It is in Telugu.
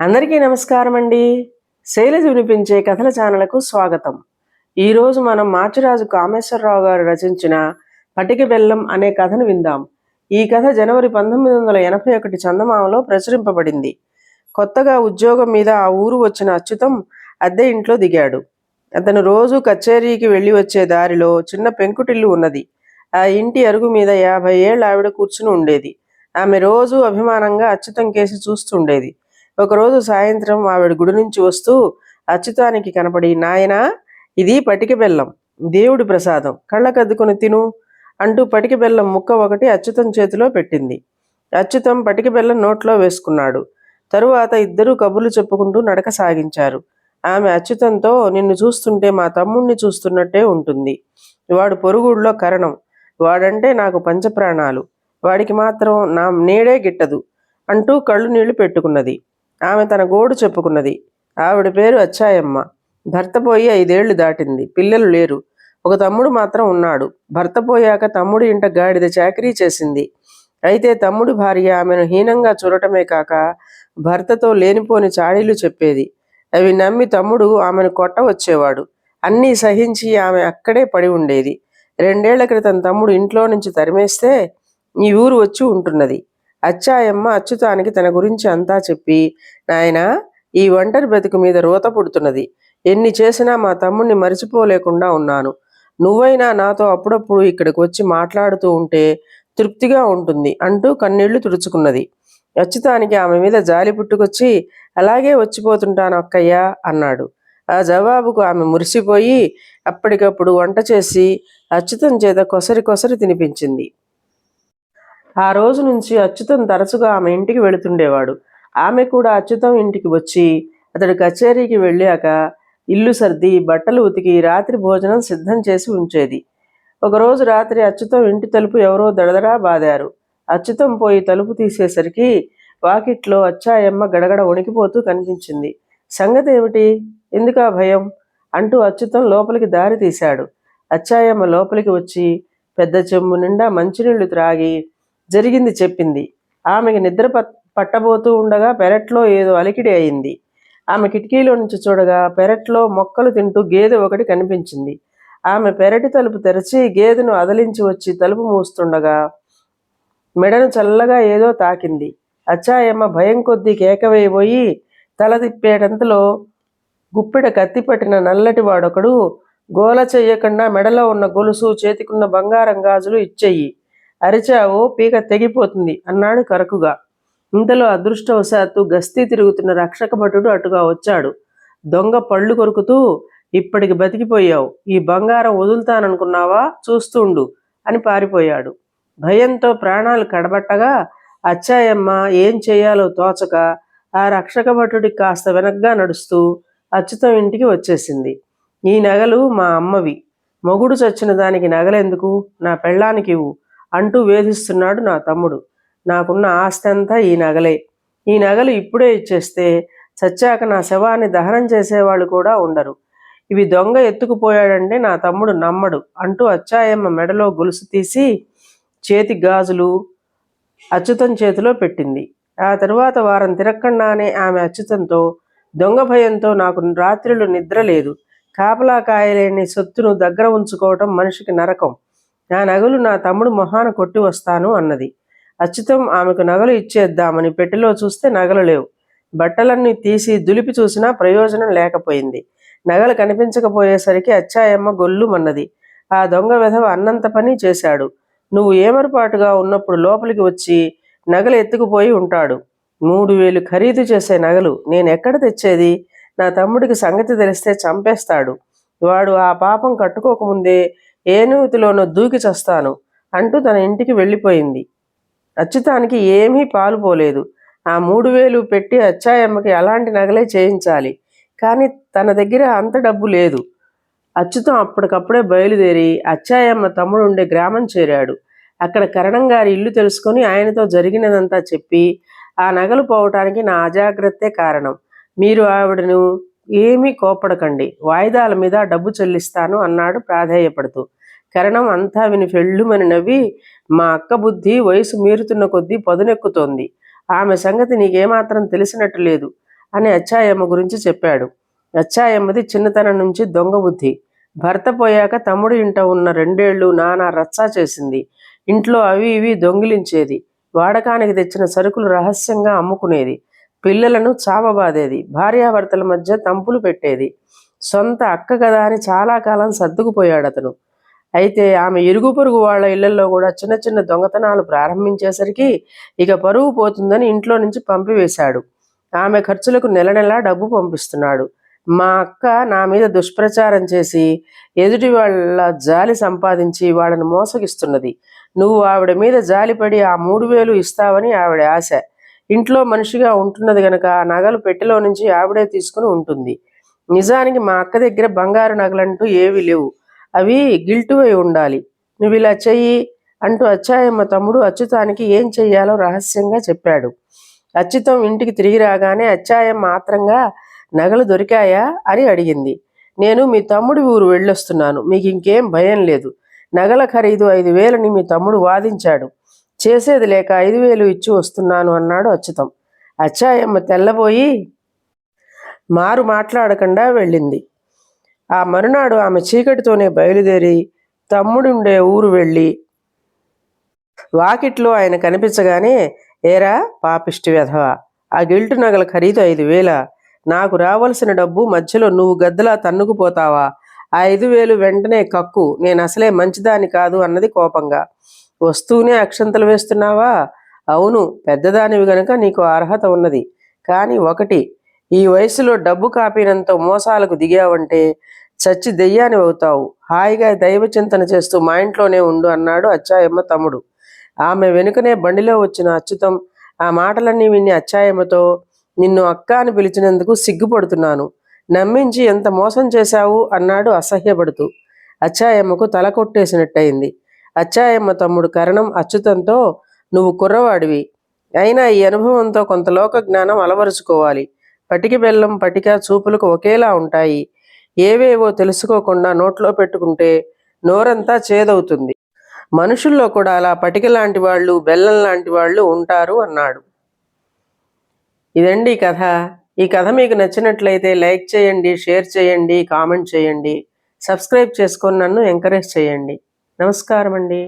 అందరికీ నమస్కారం అండి. శైలజ వినిపించే కథల ఛానల్కు స్వాగతం. ఈరోజు మనం మాచిరాజు కామేశ్వరరావు గారు రచించిన పటిక బెల్లం అనే కథను విందాం. ఈ కథ జనవరి పంతొమ్మిది వందల ఎనభై ఒకటి చందమామలో ప్రచురింపబడింది. కొత్తగా ఉద్యోగం మీద ఆ ఊరు వచ్చిన అచ్యుతం అద్దె ఇంట్లో దిగాడు. అతను రోజు కచేరీకి వెళ్ళి వచ్చే దారిలో చిన్న పెంకుటిల్లు ఉన్నది. ఆ ఇంటి అరుగు మీద యాభై ఏళ్ళ ఆవిడ కూర్చుని ఉండేది. ఆమె రోజు అభిమానంగా అచ్యుతం కేసి చూస్తుండేది. ఒకరోజు సాయంత్రం ఆవిడ గుడి నుంచి వస్తూ అచ్యుతానికి కనపడి నాయనా ఇది పటిక బెల్లం దేవుడి ప్రసాదం. కళ్ళకద్దుకుని తిను అంటూ పటిక బెల్లం ముక్క ఒకటి అచ్యుతం చేతిలో పెట్టింది. అచ్యుతం పటిక బెల్లం నోట్లో వేసుకున్నాడు. తరువాత ఇద్దరూ కబుర్లు చెప్పుకుంటూ నడక సాగించారు. ఆమె అచ్యుతంతో నిన్ను చూస్తుంటే మా తమ్ముణ్ణి చూస్తున్నట్టే ఉంటుంది. వాడు పొరుగుళ్ళో కరణం. వాడంటే నాకు పంచప్రాణాలు. వాడికి మాత్రం నా నేడే గిట్టదు అంటూ కళ్ళు నీళ్ళు పెట్టుకున్నది. ఆమె తన గోడు చెప్పుకున్నది. ఆవిడ పేరు అచ్చాయమ్మ. భర్త పోయి ఐదేళ్ళు దాటింది. పిల్లలు లేరు. ఒక తమ్ముడు మాత్రం ఉన్నాడు. భర్త పోయాక తమ్ముడి ఇంట గాడిద చాకరీ చేసింది. అయితే తమ్ముడి భార్య ఆమెను హీనంగా చూడటమే కాక భర్తతో లేనిపోని చాడీలు చెప్పేది. అవి నమ్మి తమ్ముడు ఆమెను కొట్ట వచ్చేవాడు అన్నీ సహించి ఆమె అక్కడే పడి ఉండేది. రెండేళ్ళ క్రితం తమ్ముడు ఇంట్లో నుంచి తరిమేస్తే ఈ ఊరు వచ్చి ఉంటున్నది. అచ్చాయమ్మ అచ్యుతానికి తన గురించి అంతా చెప్పి నాయనా ఈ ఒంటరి బ్రతుకు మీద రోత పుడుతున్నది. ఎన్ని చేసినా మా తమ్ముణ్ణి మరిచిపోలేకుండా ఉన్నాను. నువ్వైనా నాతో అప్పుడప్పుడు ఇక్కడికి వచ్చి మాట్లాడుతూ ఉంటే తృప్తిగా ఉంటుంది అంటూ కన్నీళ్ళు తుడుచుకున్నది. అచ్యుతానికి ఆమె మీద జాలి పుట్టుకొచ్చి అలాగే వచ్చిపోతుంటాను అక్కయ్యా అన్నాడు. ఆ జవాబుకు ఆమె మురిసిపోయి అప్పటికప్పుడు వంట చేసి అచ్యుతం చేత కొసరి కొసరి తినిపించింది. ఆ రోజు నుంచి అచ్యుతం తరచుగా ఆమె ఇంటికి వెళుతుండేవాడు. ఆమె కూడా అచ్యుతం ఇంటికి వచ్చి అతడు కచేరీకి వెళ్ళాక ఇల్లు సర్ది బట్టలు ఉతికి రాత్రి భోజనం సిద్ధం చేసి ఉంచేది. ఒకరోజు రాత్రి అచ్యుతం ఇంటి తలుపు ఎవరో దడదడా బాదారు. అచ్యుతం పోయి తలుపు తీసేసరికి వాకిట్లో అచ్చాయమ్మ గడగడ వణికిపోతూ కనిపించింది. సంగతి ఏమిటి? ఎందుకా భయం? అంటూ అచ్యుతం లోపలికి దారి తీశాడు. అచ్చాయమ్మ లోపలికి వచ్చి పెద్ద చెంబు నిండా మంచినీళ్ళు త్రాగి జరిగింది చెప్పింది. ఆమెకి నిద్ర పట్టబోతూ ఉండగా పెరట్లో ఏదో అలికిడి అయింది. ఆమె కిటికీలో నుంచి చూడగా పెరట్లో మొక్కలు తింటూ గేదె ఒకటి కనిపించింది. ఆమె పెరటి తలుపు తెరిచి గేదెను అదలించి వచ్చి తలుపు మూస్తుండగా మెడను చల్లగా ఏదో తాకింది. అచ్చాయమ్మ భయం కొద్దీ కేకవేయబోయి తలదిప్పేటంతలో తల తిప్పేటంతలో గుప్పెడ కత్తి పట్టిన నల్లటి వాడొకడు గోల చెయ్యకుండా మెడలో ఉన్న గొలుసు చేతికున్న బంగారం గాజులు ఇచ్చెయ్యి. అరిచావో పీక తెగిపోతుంది అన్నాడు కరకుగా. ఇంతలో అదృష్టవశాత్తు గస్తీ తిరుగుతున్న రక్షక భటుడు అటుగా వచ్చాడు. దొంగ పళ్ళు కొరుకుతూ ఇప్పటికి బతికిపోయావు. ఈ బంగారం వదులుతాననుకున్నావా? చూస్తుండు అని పారిపోయాడు. భయంతో ప్రాణాలు కడబట్టగా అచ్చాయమ్మ ఏం చేయాలో తోచక ఆ రక్షక భటుడికి కాస్త వెనక్గా నడుస్తూ అచ్యుతం ఇంటికి వచ్చేసింది. ఈ నగలు మా అమ్మవి. మొగుడు చచ్చిన దానికి నగలెందుకు? నా పెళ్ళానికి ఇవ్వు. అంటూ వేధిస్తున్నాడు నా తమ్ముడు. నాకున్న ఆస్తి అంతా ఈ నగలే. ఈ నగలు ఇప్పుడే ఇచ్చేస్తే చచ్చాక నా శవాన్ని దహనం చేసేవాళ్ళు కూడా ఉండరు. ఇవి దొంగ ఎత్తుకుపోయాడంటే నా తమ్ముడు నమ్మడు అంటూ అచ్చాయమ్మ మెడలో గొలుసు తీసి చేతి గాజులు అచ్యుతం చేతిలో పెట్టింది. ఆ తరువాత వారం తిరక్కండానే ఆమె అచ్యుతంతో దొంగ భయంతో నాకు రాత్రులు నిద్ర లేదు. కాపలా కాయలేని సొత్తును దగ్గర ఉంచుకోవటం మనిషికి నరకం. నా నగలు నా తమ్ముడు మొహాన కొట్టి వస్తాను అన్నది. అచ్యుతం ఆమెకు నగలు ఇచ్చేద్దామని పెట్టెలో చూస్తే నగలు లేవు. బట్టలన్నీ తీసి దులిపి చూసినా ప్రయోజనం లేకపోయింది. నగలు కనిపించకపోయేసరికి అచ్చాయమ్మ గొల్లుమన్నది. ఆ దొంగ వెధవ అన్నంత పని చేశాడు. నువ్వు ఏమరపాటుగా ఉన్నప్పుడు లోపలికి వచ్చి నగలు ఎత్తుకుపోయి ఉంటాడు. మూడు వేలు ఖరీదు చేసే నగలు నేను ఎక్కడ తెచ్చేది? నా తమ్ముడికి సంగతి తెలిస్తే చంపేస్తాడు. వాడు ఆ పాపం కట్టుకోకముందే ఏనుగుతిలోనో దూకి చస్తాను అంటూ తన ఇంటికి వెళ్ళిపోయింది. అచ్యుతానికి ఏమీ పాలు పోలేదు. ఆ మూడు వేలు పెట్టి అచ్చాయమ్మకి అలాంటి నగలే చేయించాలి. కానీ తన దగ్గర అంత డబ్బు లేదు. అచ్యుతం అప్పటికప్పుడే బయలుదేరి అచ్చాయమ్మ తమ్ముడు ఉండే గ్రామం చేరాడు. అక్కడ కరణం గారి ఇల్లు తెలుసుకొని ఆయనతో జరిగినదంతా చెప్పి ఆ నగలు పోవటానికి నా అజాగ్రత్తే కారణం. మీరు ఆవిడను ఏమీ కోపడకండి వాయిదాల మీద డబ్బు చెల్లిస్తాను అన్నాడు ప్రాధేయపడుతూ. కరణం అంతా విని ఫెళ్ళుమని నవ్వి మా అక్క బుద్ధి వయసు మీరుతున్న కొద్దీ పదునెక్కుతోంది. ఆమె సంగతి నీకేమాత్రం తెలిసినట్టు లేదు అని అచ్చాయమ్మ గురించి చెప్పాడు. అచ్చాయమ్మది చిన్నతనం నుంచి దొంగ బుద్ధి. భర్త పోయాక తమ్ముడు ఇంట ఉన్న రెండేళ్ళు నానా రచ్చా చేసింది. ఇంట్లో అవి ఇవి దొంగిలించేది. వాడకానికి తెచ్చిన సరుకులు రహస్యంగా అమ్ముకునేది. పిల్లలను చావబాదేది. భార్యాభర్తల మధ్య తంపులు పెట్టేది. సొంత అక్క కదా అని చాలా కాలం సర్దుకుపోయాడు అతను అయితే ఆమె ఇరుగు పొరుగు వాళ్ళ ఇళ్ళలో కూడా చిన్న చిన్న దొంగతనాలు ప్రారంభించేసరికి ఇక పరువు పోతుందని ఇంట్లో నుంచి పంపివేశాడు. ఆమె ఖర్చులకు నెల నెలా డబ్బు పంపిస్తున్నాడు. మా అక్క నా మీద దుష్ప్రచారం చేసి ఎదుటి వాళ్ళ జాలి సంపాదించి వాళ్ళని మోసగిస్తున్నది. నువ్వు ఆవిడ మీద జాలిపడి ఆ మూడు వేలు ఇస్తావని ఆవిడ ఆశ. ఇంట్లో మనిషిగా ఉంటున్నది గనక ఆ నగలు పెట్టెలో నుంచి ఆవిడే తీసుకుని ఉంటుంది. నిజానికి మా అక్క దగ్గర బంగారు నగలంటూ ఏవి లేవు. అవి గిల్టు అయి ఉండాలి. నువ్వు ఇలా చెయ్యి అంటూ అచ్చాయమ్మ తమ్ముడు అచ్యుతానికి ఏం చెయ్యాలో రహస్యంగా చెప్పాడు. అచ్యుతం ఇంటికి తిరిగి రాగానే అచ్చాయమ్మ మాత్రంగా నగలు దొరికాయా అని అడిగింది. నేను మీ తమ్ముడి ఊరు వెళ్ళొస్తున్నాను మీకు ఇంకేం భయం లేదు. నగల ఖరీదు ఐదు వేలని మీ తమ్ముడు వాదించాడు. చేసేది లేక ఐదు వేలు ఇచ్చి వస్తున్నాను అన్నాడు అచ్యుతం అచ్చాయమ్మ తెల్లబోయి మారు మాట్లాడకుండా వెళ్ళింది. ఆ మరునాడు ఆమె చీకటితోనే బయలుదేరి తమ్ముడుండే ఊరు వెళ్ళి వాకిట్లో ఆయన కనిపించగానే ఏరా పాపిష్టి వెధవ ఆ గిల్టు నగల ఖరీదు ఐదు వేల? నాకు రావలసిన డబ్బు మధ్యలో నువ్వు గద్దలా తన్నుకుపోతావా? ఆ ఐదు వేలు వెంటనే కక్కు నేను అసలే మంచిదాన్ని కాదు అన్నది కోపంగా. వస్తూనే అక్షంతలు వేస్తున్నావా? అవును పెద్దదానివి గనుక నీకు అర్హత ఉన్నది కానీ ఒకటి ఈ వయసులో డబ్బు కాపీనంత మోసాలకు దిగావంటే చచ్చి దెయ్యాని అవుతావు. హాయిగా దైవ చింతన చేస్తూ మా ఇంట్లోనే ఉండు అన్నాడు అచ్చాయమ్మ తమ్ముడు. ఆమె వెనుకనే బండిలో వచ్చిన అచ్యుతం ఆ మాటలన్నీ విని అచ్చాయమ్మతో నిన్ను అక్క అని పిలిచినందుకు సిగ్గుపడుతున్నాను. నమ్మించి ఎంత మోసం చేశావు? అన్నాడు అసహ్యపడుతూ. అచ్చాయమ్మకు తల కొట్టేసినట్టయింది. అచ్చాయమ్మ తమ్ముడు కరణం అచ్యుతంతో నువ్వు కుర్రవాడివి. అయినా ఈ అనుభవంతో కొంత లోక జ్ఞానం అలవరుచుకోవాలి. పటిక బెల్లం పటిక చూపులకు ఒకేలా ఉంటాయి. ఏవేవో తెలుసుకోకుండా నోట్లో పెట్టుకుంటే నోరంతా చేదవుతుంది. మనుషుల్లో కూడా అలా పటిక లాంటి వాళ్ళు బెల్లం లాంటి వాళ్ళు ఉంటారు అన్నాడు. ఇదండి కథ. ఈ కథ మీకు నచ్చినట్లయితే లైక్ చేయండి షేర్ చేయండి కామెంట్ చేయండి. సబ్స్క్రైబ్ చేసుకొని నన్ను ఎంకరేజ్ చేయండి. నమస్కారం అండి